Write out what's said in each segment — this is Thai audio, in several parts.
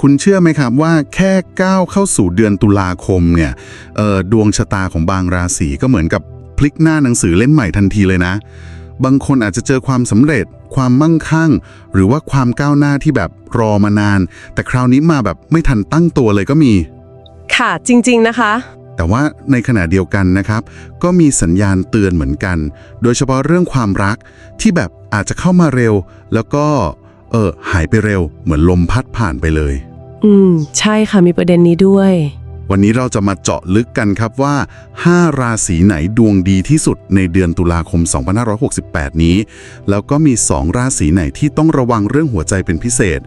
คุณเชื่อไหมครับว่าแค่ก้าวเข้าสู่เดือนตุลาคมเนี่ยเอ่อดวงชะตาของบางราศีก็เหมือนกับพลิกหน้าหนังสือเล่มใหม่ทันทีเลยนะ บางคนอาจจะเจอความสำเร็จ ความมั่งคั่ง หรือว่าความก้าวหน้าที่แบบรอมานาน แต่คราวนี้มาแบบไม่ทันตั้งตัวเลยก็มี ค่ะจริง ๆ นะคะ แต่ว่าในขณะเดียวกันนะครับ ก็มีสัญญาณเตือนเหมือนกัน โดยเฉพาะเรื่องความรักที่แบบอาจจะเข้ามาเร็ว แล้วก็ เออ หายไปเร็ว เหมือนลมพัดผ่านไปเลย อืม ใช่ค่ะมีประเด็นนี้ด้วย วันนี้เราจะมาเจาะลึกกันครับว่า 5 ราศีไหนดวงดีที่สุดในเดือนตุลาคม 2568 นี้ แล้วก็มี 2 ราศีไหนที่ต้องระวังเรื่องหัวใจเป็นพิเศษ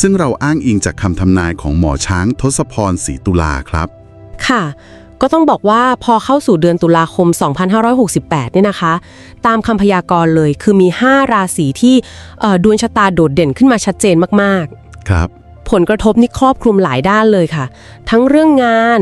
ซึ่งเราอ้างอิงจากคำทำนายของหมอช้างทศพรศรีตุลาครับ ค่ะ ก็ต้องบอกว่าพอเข้าสู่เดือนตุลาคม 2568 เนี่ยนะคะ ตามคำพยากรณ์เลยคือมี 5 ราศีที่เอ่อดวงชะตาโดดเด่นขึ้นมาชัดเจนมากครับๆผลกระทบนี่ครอบคลุมหลายด้านเลยค่ะ ทั้งเรื่องงาน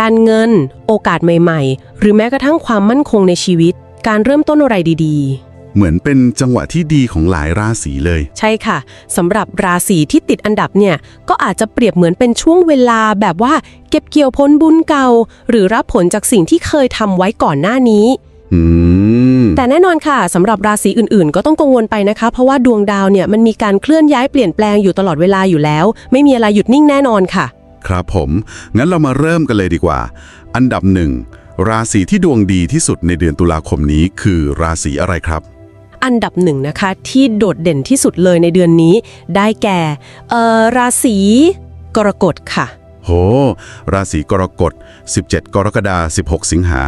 การเงิน โอกาสใหม่ ๆ หรือแม้กระทั่งความมั่นคงในชีวิต การเริ่มต้นอะไรดี ๆ เหมือนเป็นจังหวะที่ดีของหลายราศีเลย ใช่ค่ะสำหรับราศีที่ติดอันดับเนี่ย ก็อาจจะเปรียบเหมือนเป็นช่วงเวลาแบบว่าเก็บเกี่ยวพ้นบุญเก่า หรือรับผลจากสิ่งที่เคยทำไว้ก่อนหน้านี้ อืม แต่แน่นอนค่ะสำหรับราศีอื่นๆ ก็ต้องกังวลไปนะคะ เพราะว่าดวงดาวเนี่ยมันมีการเคลื่อนย้ายเปลี่ยนแปลงอยู่ตลอดเวลาอยู่แล้ว ไม่มีอะไรหยุดนิ่งแน่นอนค่ะ ครับผม งั้นเรามาเริ่มกันเลยดีกว่า อันดับหนึ่งราศีที่ดวงดีที่สุดในเดือนตุลาคมนี้คือราศีอะไรครับ อันดับหนึ่งนะคะ ที่โดดเด่นที่สุดเลยในเดือนนี้ ได้แก่ราศีกรกฎค่ะ โห ราศีกรกฎ 17 กรกฎาคม16 สิงหา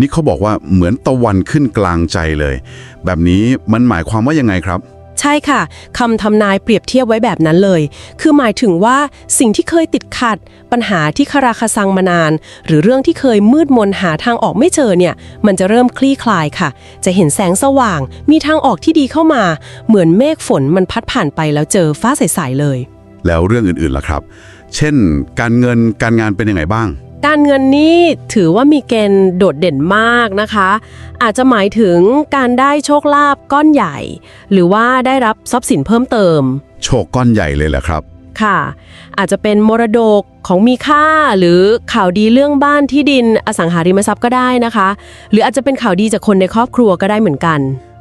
นี่เขาบอกว่าเหมือนตะวันขึ้นกลางใจเลย แบบนี้มันหมายความว่ายังไงครับ ใช่ค่ะคำทำนายเปรียบเทียบไว้แบบนั้นเลย คือหมายถึงว่าสิ่งที่เคยติดขัด ปัญหาที่คาราคาซังมานาน หรือเรื่องที่เคยมืดมนหาทางออกไม่เจอเนี่ย มันจะเริ่มคลี่คลายค่ะ จะเห็นแสงสว่าง มีทางออกที่ดีเข้ามา เหมือนเมฆฝนมันพัดผ่านไปแล้วเจอฟ้าใสๆเลย แล้วเรื่องอื่นๆล่ะครับ เช่น การเงินการงานเป็นยังไงบ้าง การเงินนี่ถือว่ามีเกณฑ์โดดเด่นมากนะคะ อาจจะหมายถึงการได้โชคลาภก้อนใหญ่ หรือว่าได้รับทรัพย์สินเพิ่มเติม โชคก้อนใหญ่เลยแหละครับ ค่ะ อาจจะเป็นมรดกของมีค่าหรือข่าวดีเรื่องบ้านที่ดินอสังหาริมทรัพย์ก็ได้นะคะ หรืออาจจะเป็นข่าวดีจากคนในครอบครัวก็ได้เหมือนกัน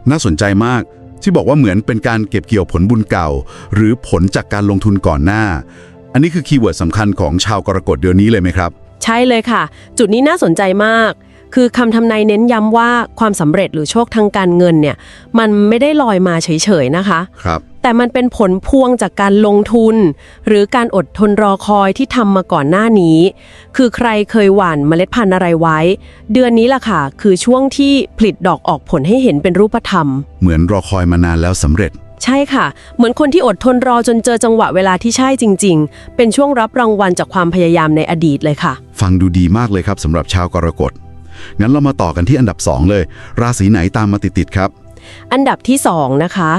น่าสนใจมากที่บอกว่าเหมือนเป็นการเก็บเกี่ยวผลบุญเก่า หรือผลจากการลงทุนก่อนหน้า อันนี้คือคีย์เวิร์ดสำคัญของชาวกรกฎเดือนนี้เลยไหมครับ ใช่เลยค่ะ จุดนี้น่าสนใจมาก คือคำทำนายเน้นย้ำว่าความสำเร็จหรือโชคทางการเงินเนี่ยมันไม่ได้ลอยมาเฉยๆนะคะ ครับ แต่มันเป็นผลพวงจากการลงทุน หรือการอดทนรอคอยที่ทำมาก่อนหน้านี้ คือใครเคยหว่านเมล็ดพันธุ์อะไรไว้ เดือนนี้ล่ะค่ะ คือช่วงที่ผลิดอกออกผลให้เห็นเป็นรูปธรรม เหมือนรอคอยมานานแล้วสำเร็จ ใช่ค่ะ เหมือนคนที่อดทนรอจนเจอจังหวะเวลาที่ใช่จริง ๆ เป็นช่วงรับรางวัลจากความพยายามในอดีตเลยค่ะ ฟังดูดีมากเลยครับสำหรับชาวกรกฎงั้นเรามาต่อกันที่อันดับ 2 เลย ราศีไหนตามมาติดๆครับ อันดับที่ 2 นะคะ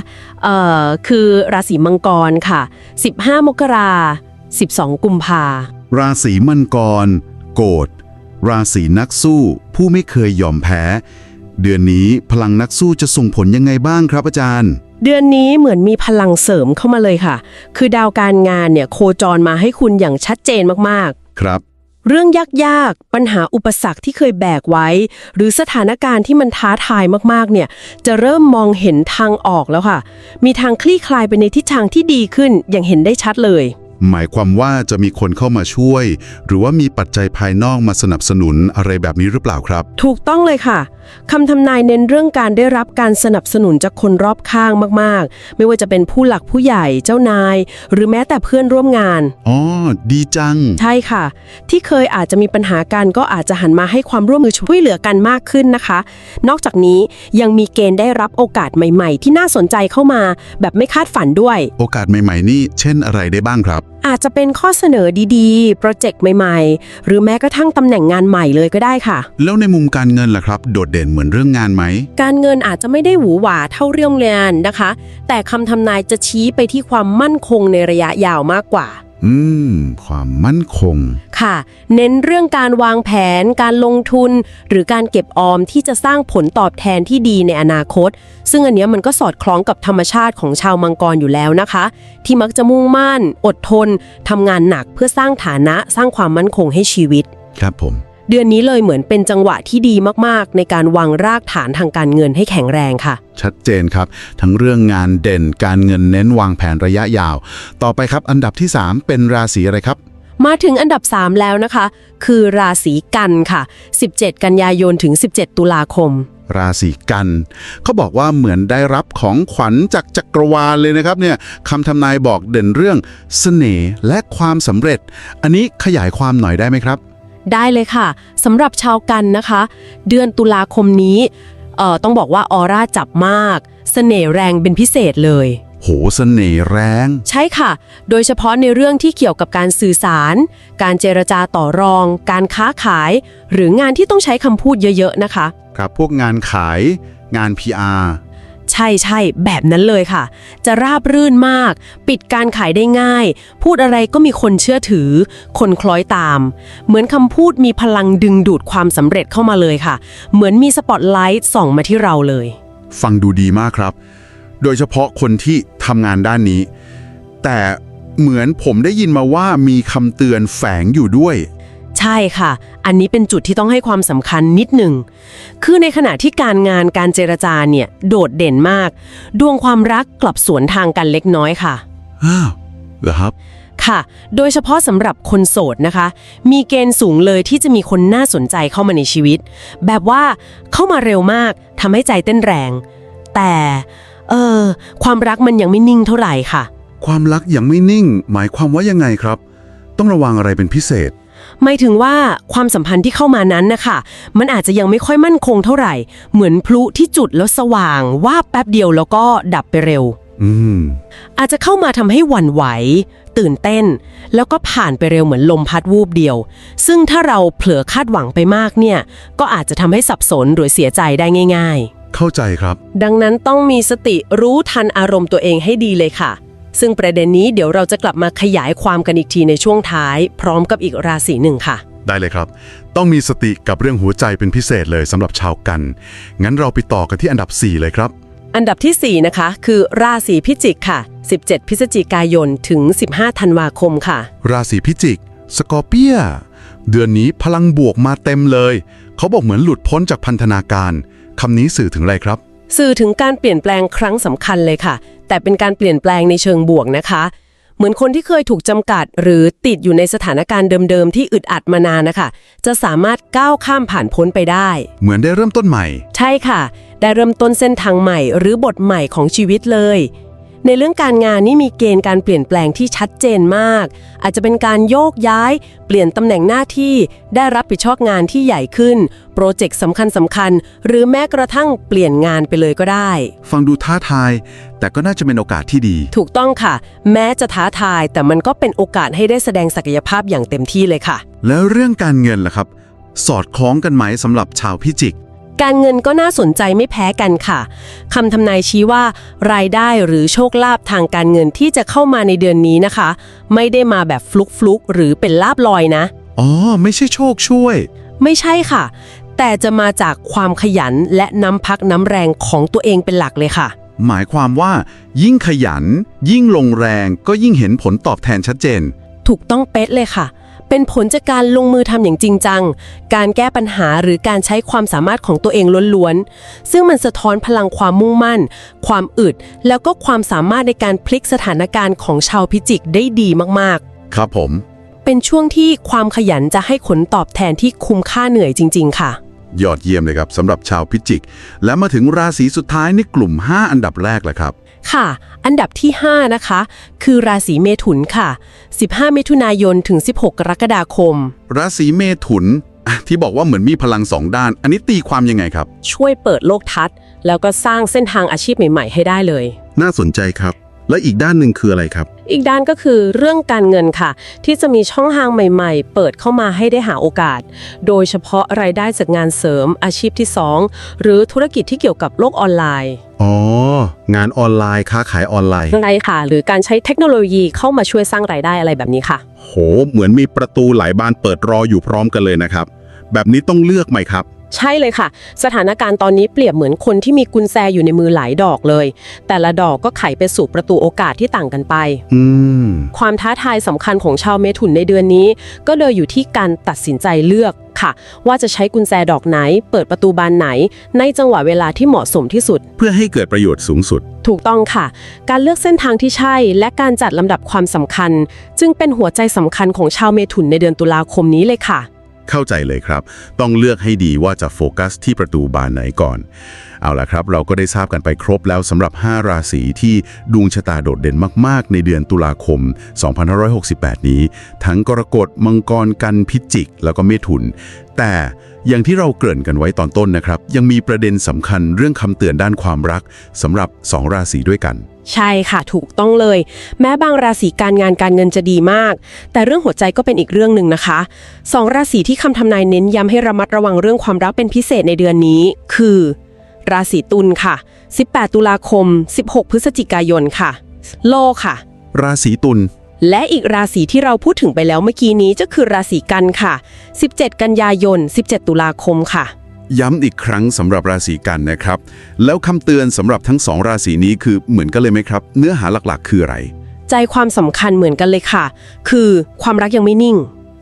เอ่อคือราศีมังกรค่ะ 15 มกรา12 กุมภาราศีมังกร โกฎราศีนักสู้ ผู้ไม่เคยยอมแพ้ เดือนนี้พลังนักสู้จะส่งผลยังไงบ้างครับอาจารย์ เดือนนี้เหมือนมีพลังเสริมเข้ามาเลยค่ะ คือดาวการงานเนี่ยโคจรมาให้คุณอย่างชัดเจนมากครับ ๆ เรื่องยากๆ ปัญหาอุปสรรคที่เคยแบกไว้ หรือสถานการณ์ที่มันท้าทายมากๆ เนี่ย จะเริ่มมองเห็นทางออกแล้วค่ะ มีทางคลี่คลายไปในทิศทางที่ดีขึ้นอย่างเห็นได้ชัดเลย หมายความว่าจะมีคนเข้ามาช่วย หรือว่ามีปัจจัยภายนอกมาสนับสนุนอะไรแบบนี้หรือเปล่าครับ ถูกต้องเลยค่ะคำทำนายเน้นเรื่องการได้รับการสนับสนุนจากคนรอบข้างมากๆ ไม่ว่าจะเป็นผู้หลักผู้ใหญ่เจ้านาย หรือแม้แต่เพื่อนร่วมงาน อ๋อ ดีจัง ใช่ค่ะ ที่เคยอาจจะมีปัญหากันก็อาจจะหันมาให้ความร่วมมือช่วยเหลือกันมากขึ้นนะคะ นอกจากนี้ยังมีเกณฑ์ได้รับโอกาสใหม่ ๆ ที่น่าสนใจเข้ามา แบบไม่คาดฝันด้วย โอกาสใหม่ ๆ นี่เช่นอะไรได้บ้างครับ อาจจะเป็นข้อเสนอดีๆ โปรเจกต์ใหม่ๆ หรือแม้กระทั่งตำแหน่งงานใหม่เลยก็ได้ค่ะ แล้วในมุมการเงินล่ะครับ โดดเด่นเหมือนเรื่องงานไหม การเงินอาจจะไม่ได้หวือหวาเท่าเรื่องเรียนนะคะ แต่คำทำนายจะชี้ไปที่ความมั่นคงในระยะยาวมากกว่า อืม ความมั่นคง ค่ะ เน้นเรื่องการวางแผน การลงทุน หรือการเก็บออมที่จะสร้างผลตอบแทนที่ดีในอนาคต ซึ่งอันเนี้ยมันก็สอดคล้องกับธรรมชาติของชาวมังกรอยู่แล้วนะคะ ที่มักจะมุ่งมั่น อดทนทำงานหนักเพื่อสร้างฐานะสร้างความมั่นคงให้ชีวิต ครับผม เดือนนี้เลยเหมือนเป็นจังหวะที่ดีมากๆ ในการวางรากฐานทางการเงินให้แข็งแรงค่ะ ชัดเจนครับ ทั้งเรื่องงานเด่นการเงินเน้นวางแผนระยะยาว ต่อไปครับ อันดับที่ 3 เป็นราศีอะไรครับ มาถึงอันดับ 3 แล้วนะคะ คือราศีกันค่ะ 17 กันยายนถึง 17 ตุลาคม ราศีกัน เขาบอกว่าเหมือนได้รับของขวัญจากจักรวาลเลยนะครับเนี่ยคำทำนายบอกเด่นเรื่องเสน่ห์และความสำเร็จ อันนี้ขยายความหน่อยได้ไหมครับ ได้เลยค่ะสำหรับชาวกันนะคะ เดือนตุลาคมนี้เอ่อต้องบอกว่าออร่าจับมากเสน่ห์แรงเป็นพิเศษเลย โหเสน่ห์แรง ใช่ค่ะ โดยเฉพาะในเรื่องที่เกี่ยวกับการสื่อสาร การเจรจาต่อรอง การค้าขาย หรืองานที่ต้องใช้คำพูดเยอะๆนะคะ ครับพวกงานขาย งาน PR ใช่ใช่แบบนั้นเลยค่ะ จะราบรื่นมาก ปิดการขายได้ง่าย พูดอะไรก็มีคนเชื่อถือ คนคล้อยตาม เหมือนคำพูดมีพลังดึงดูดความสำเร็จเข้ามาเลยค่ะ เหมือนมีสปอตไลท์ส่องมาที่เราเลย ฟังดูดีมากครับ โดยเฉพาะคนที่ทำงานด้านนี้ แต่เหมือนผมได้ยินมาว่ามีคำเตือนแฝงอยู่ด้วย ช่ค่ะ อันนี้เป็นจุดที่ต้องให้ความสำคัญนิดหนึ่ง คือในขณะที่การงานการเจรจาเนี่ยโดดเด่นมาก ดวงความรักกลับสวนทางกันเล็กน้อยค่ะ อ้าวเหรอครับ ค่ะ โดยเฉพาะสำหรับคนโสดนะคะ มีเกณฑ์สูงเลยที่จะมีคนน่าสนใจเข้ามาในชีวิต แบบว่าเข้ามาเร็วมากทำให้ใจเต้นแรง แต่เออความรักมันยังไม่นิ่งเท่าไหร่ค่ะ ความรักยังไม่นิ่ง หมายความว่ายังไงครับ ต้องระวังอะไรเป็นพิเศษ หมายถึงว่าความสัมพันธ์ที่เข้ามานั้นนะคะมันอาจจะยังไม่ค่อยมั่นคงเท่าไหร่ เหมือนพลุที่จุดแล้วสว่างว่าบแป๊บเดียวแล้วก็ดับไปเร็วอืมอาจจะเข้ามาทำให้หวั่นไหว ตื่นเต้น แล้วก็ผ่านไปเร็วเหมือนลมพัดวูบเดียว ซึ่งถ้าเราเผลอคาดหวังไปมากเนี่ย ก็อาจจะทำให้สับสนหรือเสียใจได้ง่ายเข้าใจครับๆดังนั้นต้องมีสติรู้ทันอารมณ์ตัวเองให้ดีเลยค่ะ ซึ่งประเด็นนี้เดี๋ยวเราจะกลับมาขยายความกันอีกทีในช่วงท้าย พร้อมกับอีกราศีหนึ่งค่ะ ได้เลยครับ ต้องมีสติกับเรื่องหัวใจเป็นพิเศษเลยสำหรับชาวกัน งั้นเราไปต่อกันที่อันดับ 4 เลยครับ อันดับทีสี่ 4 นะคะ คือราศีพิจิกค่ะ 17 พฤศจิกายนถึง 15 ธันวาคมค่ะ ราศีพิจิก สกอร์เปีย เดือนนี้พลังบวกมาเต็มเลย เขาบอกเหมือนหลุดพ้นจากพันธนาการคำนี้สื่อถึงอะไรครับ สื่อถึงการเปลี่ยนแปลงครั้งสำคัญเลยค่ะ แต่เป็นการเปลี่ยนแปลงในเชิงบวกนะคะ เหมือนคนที่เคยถูกจำกัด หรือติดอยู่ในสถานการณ์เดิมๆ ที่อึดอัดมานานนะคะ จะสามารถก้าวข้ามผ่านพ้นไปได้ เหมือนได้เริ่มต้นใหม่ ใช่ค่ะ ได้เริ่มต้นเส้นทางใหม่ หรือบทใหม่ของชีวิตเลย ในเรื่องการงานนี่มีเกณฑ์การเปลี่ยนแปลงที่ชัดเจนมาก อาจจะเป็นการโยกย้าย เปลี่ยนตำแหน่งหน้าที่ ได้รับผิดชอบงานที่ใหญ่ขึ้น โปรเจกต์สำคัญสำคัญๆหรือแม้กระทั่งเปลี่ยนงานไปเลยก็ได้ ฟังดูท้าทาย แต่ก็น่าจะเป็นโอกาสที่ดี ถูกต้องค่ะ แม้จะท้าทาย แต่มันก็เป็นโอกาสให้ได้แสดงศักยภาพอย่างเต็มที่เลยค่ะ แล้วเรื่องการเงินล่ะครับ สอดคล้องกันไหมสำหรับชาวพิจิก การเงินก็น่าสนใจไม่แพ้กันค่ะคำทำนายชี้ว่า รายได้หรือโชคลาภทางการเงินที่จะเข้ามาในเดือนนี้นะคะ ไม่ได้มาแบบฟลุกฟลุกๆหรือเป็นลาบลอยนะ อ๋อ ไม่ใช่โชคช่วย ไม่ใช่ค่ะ แต่จะมาจากความขยันและน้ำพักน้ำแรงของตัวเองเป็นหลักเลยค่ะ หมายความว่า ยิ่งขยัน ยิ่งลงแรงก็ยิ่งเห็นผลตอบแทนชัดเจน ถูกต้องเป๊ะเลยค่ะ เป็นผลจากการลงมือทำอย่างจริงจัง การแก้ปัญหาหรือการใช้ความสามารถของตัวเองล้วนๆ ซึ่งมันสะท้อนพลังความมุ่งมั่น ความอึด แล้วก็ความสามารถในการพลิกสถานการณ์ของชาวพิจิกได้ดีมากครับผมๆเป็นช่วงที่ความขยันจะให้ผลตอบแทนที่คุ้มค่าเหนื่อยจริง ๆ ค่ะ ยอดเยี่ยมเลยครับสำหรับชาวพิจิก และมาถึงราศีสุดท้ายในกลุ่ม 5 อันดับแรกแหละครับ ค่ะ อันดับที่ 5 นะคะ คือราศีเมถุนค่ะ 15 มิถุนายนถึง 16 กรกฎาคม ราศีเมถุนอะที่บอกว่าเหมือนมีพลังสองด้าน อันนี้ตีความยังไงครับ ช่วยเปิดโลกทัศน์ แล้วก็สร้างเส้นทางอาชีพใหม่ ๆ ให้ได้เลย น่าสนใจครับ และอีกด้านหนึ่งคืออะไรครับ อีกด้านก็คือเรื่องการเงินค่ะ ที่จะมีช่องทางใหม่ๆ เปิดเข้ามาให้ได้หาโอกาส โดยเฉพาะรายได้จากงานเสริมอาชีพที่ 2 หรือธุรกิจที่เกี่ยวกับโลกออนไลน์อ๋อ งานออนไลน์ค้าขายออนไลน์ไรค่ะ หรือการใช้เทคโนโลยีเข้ามาช่วยสร้างรายได้อะไรแบบนี้ค่ะ โห เหมือนมีประตูหลายบานเปิดรออยู่พร้อมกันเลยนะครับ แบบนี้ต้องเลือกไหมครับ ใช่เลยค่ะ สถานการณ์ตอนนี้เปรียบเหมือนคนที่มีกุญแจอยู่ในมือหลายดอกเลย แต่ละดอกก็ไขไปสู่ประตูโอกาสที่ต่างกันไป อืม ความท้าทายสำคัญของชาวเมถุนในเดือนนี้ ก็เลยอยู่ที่การตัดสินใจเลือกค่ะ ว่าจะใช้กุญแจดอกไหน เปิดประตูบานไหน ในจังหวะเวลาที่เหมาะสมที่สุด เพื่อให้เกิดประโยชน์สูงสุด ถูกต้องค่ะ การเลือกเส้นทางที่ใช่ และการจัดลำดับความสำคัญ จึงเป็นหัวใจสำคัญของชาวเมถุนในเดือนตุลาคมนี้เลยค่ะ เข้าใจเลยครับ ต้องเลือกให้ดีว่าจะโฟกัสที่ประตูบานไหนก่อน เอาล่ะครับ เราก็ได้ทราบกันไปครบแล้วสำหรับ 5 ราศีที่ดวงชะตาโดดเด่นมาก ๆ ในเดือนตุลาคม 2568 นี้ ทั้งกรกฎมังกรกันพิจิก แล้วก็เมถุน แต่อย่างที่เราเกริ่นกันไว้ตอนต้นนะครับ ยังมีประเด็นสำคัญเรื่องคำเตือนด้านความรักสำหรับ 2 ราศีด้วยกัน ใช่ค่ะถูกต้องเลย แม้บางราศีการงานการเงินจะดีมาก แต่เรื่องหัวใจก็เป็นอีกเรื่องหนึ่งนะคะสองราศีที่คำทำนายเน้นย้ำให้ระมัดระวังเรื่องความรักเป็นพิเศษในเดือนนี้ คือ ราศีตุลค่ะ 18 ตุลาคม 16 พฤศจิกายนค่ะ โลค่ะ ราศีตุลและอีกราศีที่เราพูดถึงไปแล้วเมื่อกี้นี้ก็คือราศีกันค่ะ 17 กันยายน 17 ตุลาคมค่ะ ย้ำอีกครั้งสำหรับราศีกันนะครับ แล้วคำเตือนสำหรับทั้งสองราศีนี้คือเหมือนกันเลยไหมครับ เนื้อหาหลักๆ คืออะไร ใจความสำคัญเหมือนกันเลยค่ะ คือความรักยังไม่นิ่ง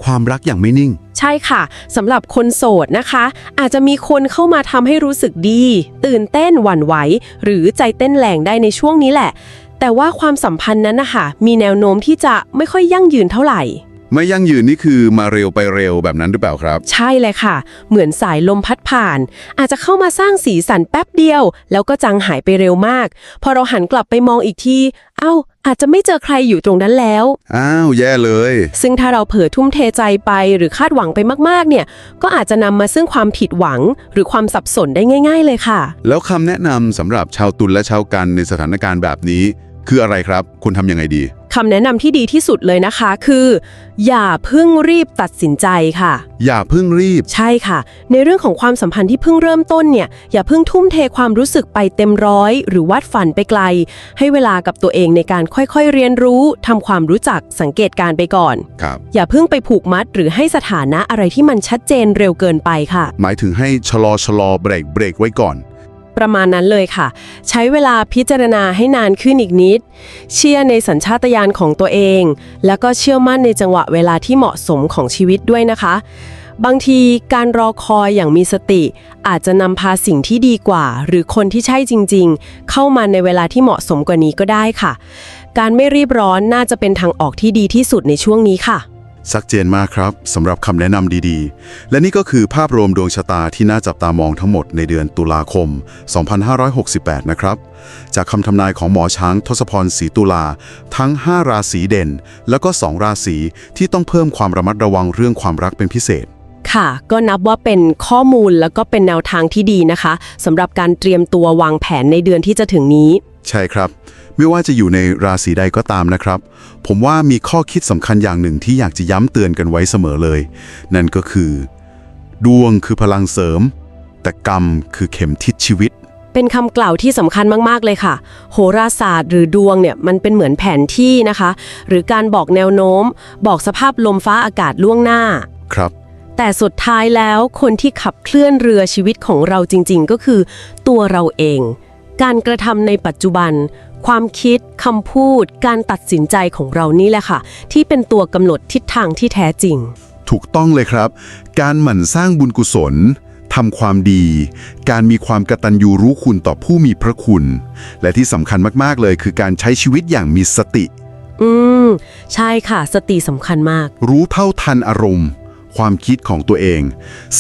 ความรักอย่างไม่นิ่ง ใช่ค่ะสำหรับคนโสดนะคะ อาจจะมีคนเข้ามาทำให้รู้สึกดี ตื่นเต้นหวั่นไหวหรือใจเต้นแรงได้ในช่วงนี้แหละ แต่ว่าความสัมพันธ์นั้นนะคะมีแนวโน้มที่จะไม่ค่อยยั่งยืนเท่าไหร่ ไม่ยั่งยืนนี่คือมาเร็วไปเร็วแบบนั้นหรือเปล่าครับ ใช่เลยค่ะ เหมือนสายลมพัดผ่าน อาจจะเข้ามาสร้างสีสันแป๊บเดียว แล้วก็จางหายไปเร็วมาก พอเราหันกลับไปมองอีกทีเอ้า อาจจะไม่เจอใครอยู่ตรงนั้นแล้ว อ้าว แย่เลย ซึ่งถ้าเราเผลอทุ่มเทใจไปหรือคาดหวังไปมากๆ เนี่ย ก็อาจจะนำมาซึ่งความผิดหวัง หรือความสับสนได้ง่าย ๆ เลยค่ะ แล้วคำแนะนำสำหรับชาวตุลและชาวกันในสถานการณ์แบบนี้ คืออะไรครับ คุณทำยังไงดี คำแนะนำที่ดีที่สุดเลยนะคะคือ อย่าเพิ่งรีบตัดสินใจค่ะ อย่าเพิ่งรีบ ใช่ค่ะ ในเรื่องของความสัมพันธ์ที่เพิ่งเริ่มต้นเนี่ย อย่าเพิ่งทุ่มเทความรู้สึกไปเต็มร้อย หรือวาดฝันไปไกล ให้เวลากับตัวเองในการค่อยๆเรียนรู้ทำความรู้จักสังเกตการณ์ไปก่อน ครับ อย่าเพิ่งไปผูกมัดหรือให้สถานะอะไรที่มันชัดเจนเร็วเกินไปค่ะ หมายถึงให้ชะลอชะลอเบรกเบรกไว้ก่อน ประมาณนั้นเลยค่ะ ใช้เวลาพิจารณาให้นานขึ้นอีกนิด เชื่อในสัญชาตญาณของตัวเอง แล้วก็เชื่อมั่นในจังหวะเวลาที่เหมาะสมของชีวิตด้วยนะคะ บางทีการรอคอยอย่างมีสติ อาจจะนำพาสิ่งที่ดีกว่า หรือคนที่ใช่จริง ๆ เข้ามาในเวลาที่เหมาะสมกว่านี้ก็ได้ค่ะ การไม่รีบร้อนน่าจะเป็นทางออกที่ดีที่สุดในช่วงนี้ค่ะ ชัดเจนมากครับสำหรับคำแนะนำดีๆ และนี่ก็คือภาพรวมดวงชะตาที่น่าจับตามองทั้งหมดในเดือนตุลาคม 2568 นะครับ จากคำทำนายของหมอช้างทศพรศรีตุลา ทั้ง 5 ราศีเด่น แล้วก็ 2 ราศีที่ต้องเพิ่มความระมัดระวังเรื่องความรักเป็นพิเศษค่ะ ก็นับว่าเป็นข้อมูลแล้วก็เป็นแนวทางที่ดีนะคะสำหรับการเตรียมตัววางแผนในเดือนที่จะถึงนี้ ใช่ครับ ไม่ว่าจะอยู่ในราศีใดก็ตามนะครับ ผมว่ามีข้อคิดสำคัญอย่างหนึ่งที่อยากจะย้ำเตือนกันไว้เสมอเลย นั่นก็คือ ดวงคือพลังเสริม แต่กรรมคือเข็มทิศชีวิต เป็นคำกล่าวที่สำคัญมาก ๆ เลยค่ะ โหราศาสตร์หรือดวงเนี่ยมันเป็นเหมือนแผนที่นะคะ หรือการบอกแนวโน้ม บอกสภาพลมฟ้าอากาศล่วงหน้า ครับ แต่สุดท้ายแล้วคนที่ขับเคลื่อนเรือชีวิตของเราจริง ๆ ก็คือ ตัวเราเอง การกระทำในปัจจุบัน ความคิดคำพูด การตัดสินใจของเรานี่แหละค่ะ ที่เป็นตัวกำหนดทิศทางที่แท้จริง ถูกต้องเลยครับ การหมั่นสร้างบุญกุศลทำความดี การมีความกตัญญูรู้คุณต่อผู้มีพระคุณ และที่สำคัญมากๆเลยคือการใช้ชีวิตอย่างมีสติ อืม ใช่ค่ะ สติสำคัญมาก รู้เท่าทันอารมณ์ ความคิดของตัวเอง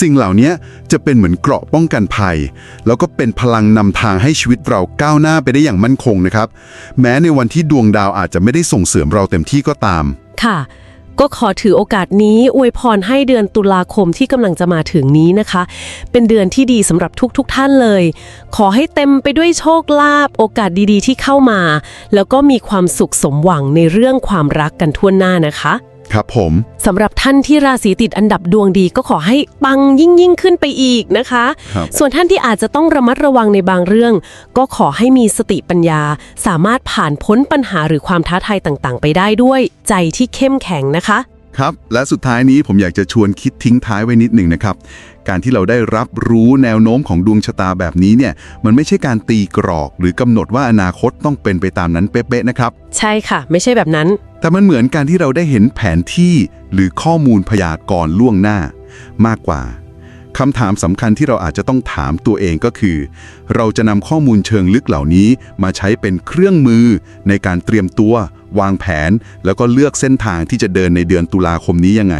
สิ่งเหล่านี้จะเป็นเหมือนเกราะป้องกันภัย แล้วก็เป็นพลังนำทางให้ชีวิตเราก้าวหน้าไปได้อย่างมั่นคงนะครับ แม้ในวันที่ดวงดาวอาจจะไม่ได้ส่งเสริมเราเต็มที่ก็ตาม ค่ะ ก็ขอถือโอกาสนี้อวยพรให้เดือนตุลาคมที่กำลังจะมาถึงนี้นะคะ เป็นเดือนที่ดีสำหรับทุกๆทท่านเลย ขอให้เต็มไปด้วยโชคลาภโอกาสดีๆ ที่เข้ามา แล้วก็มีความสุขสมหวังในเรื่องความรักกันทั่วหน้านะคะ ครับผม สำหรับท่านที่ราศีติดอันดับดวงดีก็ขอให้ปังยิ่งยิ่งๆขึ้นไปอีกนะคะ ครับส่วนท่านที่อาจจะต้องระมัดระวังในบางเรื่อง ก็ขอให้มีสติปัญญา สามารถผ่านพ้นปัญหาหรือความท้าทายต่างๆ ไปได้ด้วย ใจที่เข้มแข็งนะคะ ครับ และสุดท้ายนี้ผมอยากจะชวนคิดทิ้งท้ายไว้นิดหนึ่งนะครับ การที่เราได้รับรู้แนวโน้มของดวงชะตาแบบนี้เนี่ย มันไม่ใช่การตีกรอก หรือกำหนดว่าอนาคตต้องเป็นไปตามนั้นเป๊ะๆนะครับ ใช่ค่ะ ไม่ใช่แบบนั้น แต่มันเหมือนการที่เราได้เห็นแผนที่หรือข้อมูลพยากรณ์ล่วงหน้า มากกว่า คำถามสำคัญที่เราอาจจะต้องถามตัวเองก็คือ เราจะนำข้อมูลเชิงลึกเหล่านี้มาใช้เป็นเครื่องมือในการเตรียมตัว วางแผน แล้วก็เลือกเส้นทางที่จะเดินในเดือนตุลาคมนี้ยังไง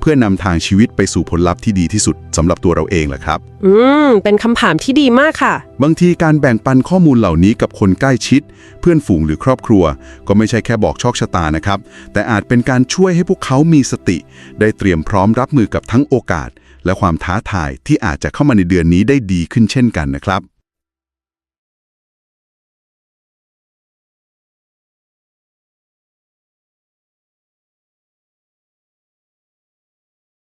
เพื่อนำทางชีวิตไปสู่ผลลัพธ์ที่ดีที่สุดสำหรับตัวเราเองแหละครับ อืม เป็นคำถามที่ดีมากค่ะ บางทีการแบ่งปันข้อมูลเหล่านี้กับคนใกล้ชิด เพื่อนฝูงหรือครอบครัว ก็ไม่ใช่แค่บอกโชคชะตานะครับ แต่อาจเป็นการช่วยให้พวกเขามีสติ ได้เตรียมพร้อมรับมือกับทั้งโอกาส และความท้าทายที่อาจจะเข้ามาในเดือนนี้ได้ดีขึ้นเช่นกันนะครับ